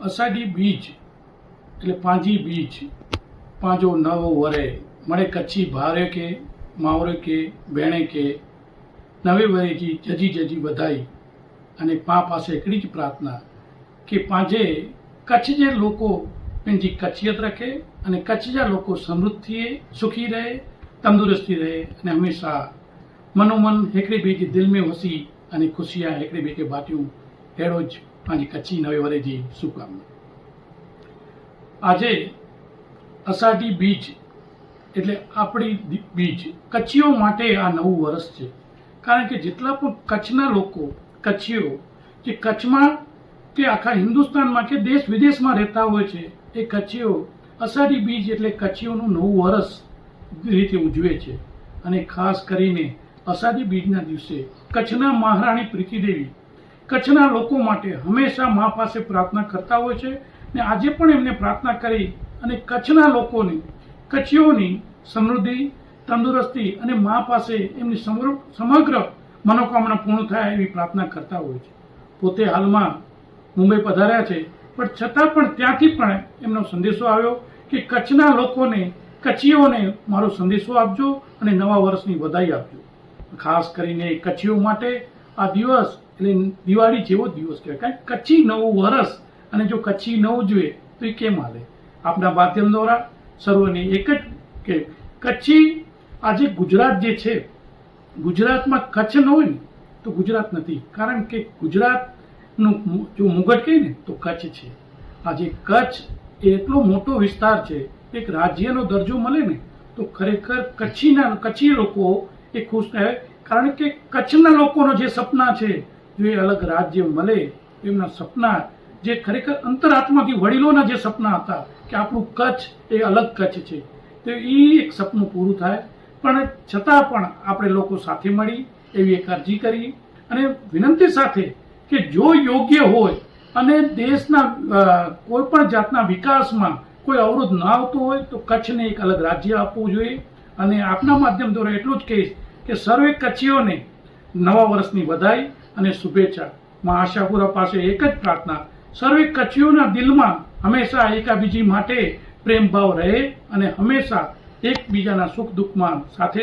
અષાઢી બીજ એટલે પાંજી બીજ પાંજો નવો વરે મળે કચ્છી ભારે કે માવરે કે બેણે કે નવે વરેજી જજી જજી વધાઈ અને પા પાસે એકડી જ પ્રાર્થના કે પાંજે કચ્છ જે લોકો पंहिंजी કચ્છિયત રખે અને કચ્છ जा લોકો સમૃદ્ધિ સુખી રહે તંદુરસ્તી રહે અને હંમેશા મનોમન हिकिड़े ॿिए जे दिलि में वसी અને ખુશિયા हिकिड़े ॿिए खे बाटियूं अहिड़ो જ અને કચ્છી નવે વરેથી શુભકામના આજે અષાઢી બીજ એટલે આપણી બીજ. કચ્છીઓ માટે આ નવું વર્ષ છે. કારણ કે જેટલા પણ કચ્છના લોકો, કચ્છીઓ, જે કચ્છમાં કે આખા હિન્દુસ્તાનમાં કે દેશ વિદેશમાં રહેતા હોય છે, એ કચ્છીઓ, અષાઢી બીજ એટલે કચ્છીઓનું નવું વર્ષ રીતે ઉજવે છે. અને ખાસ કરીને અષાઢી બીજના દિવસે કચ્છના મહારાણી પ્રીતિદેવી કચ્છના લોકો માટે હંમેશા મા પાસે પ્રાર્થના કરતા હોય છે ને આજે પણ એમને પ્રાર્થના કરી અને કચ્છના લોકોની, કચ્છીઓની સમૃદ્ધિ, તંદુરસ્તી અને મા પાસે એમની સમગ્ર મનોકામના પૂર્ણ થાય એવી પ્રાર્થના કરતા હોય છે. પોતે હાલમાં મુંબઈ પધાર્યા છે, પણ છતાં પણ ત્યાંથી પણ એમનો સંદેશો આવ્યો કે કચ્છના લોકોને, કચ્છીઓને મારો સંદેશો આપજો અને નવા વર્ષની વધાઈ આપજો. ખાસ કરીને કચ્છીઓ માટે આ દિવસ એટલે દિવાળી જેવો દિવસ કહેવાય. કારણ કચ્છી નવું વરસ અને જો કચ્છી નવું જોઈએ, તો એ કેમ હાલે? આપણા માધ્યમ દ્વારા સર્વને એક જ કે કચ્છી આજે ગુજરાત જે છે, ગુજરાતમાં કચ્છ ન હોય ને, તો ગુજરાત નથી. કારણ કે ગુજરાતનું જો મુગટ કહીએ ને, તો કચ્છ છે. આજે કચ્છ એટલો મોટો વિસ્તાર છે, એક રાજ્યનો દરજ્જો મળે ને, તો ખરેખર કચ્છીના, કચ્છી લોકો એ ખુશ થાય. કારણ કે કચ્છના લોકોનો જે સપના છે જો અલગ રાજ્ય મળે એમના સપના, જે ખરેખર અંતરાત્માથી વડીલોના જે સપના હતા કે આપણું કચ્છ એ અલગ કચ્છ છે. તો એ એક સપનું પૂરું થાય. પણ છતાં પણ આપણે લોકો સાથે મળી, એવી એક અરજી કરી અને વિનંતી સાથે કે જો યોગ્ય હોય અને દેશના કોઈ પણ જાતના વિકાસમાં કોઈ અવરોધ ના આવતો હોય તો કચ્છને એક અલગ રાજ્ય આપવું જોઈએ. અને આપના માધ્યમ દ્વારા એટલું જ કહીશ કે સર્વે કચ્છીઓને નવા વર્ષની વધાઈ અને શુભેચ્છા. માં આશાપુરા પાસે એક જ પ્રાર્થના. સર્વે કચ્છીઓના દિલમાં હંમેશા એકાબીજી માટે પ્રેમભાવ રહે અને હંમેશા એકબીજાના સુખ દુઃખમાં સાથે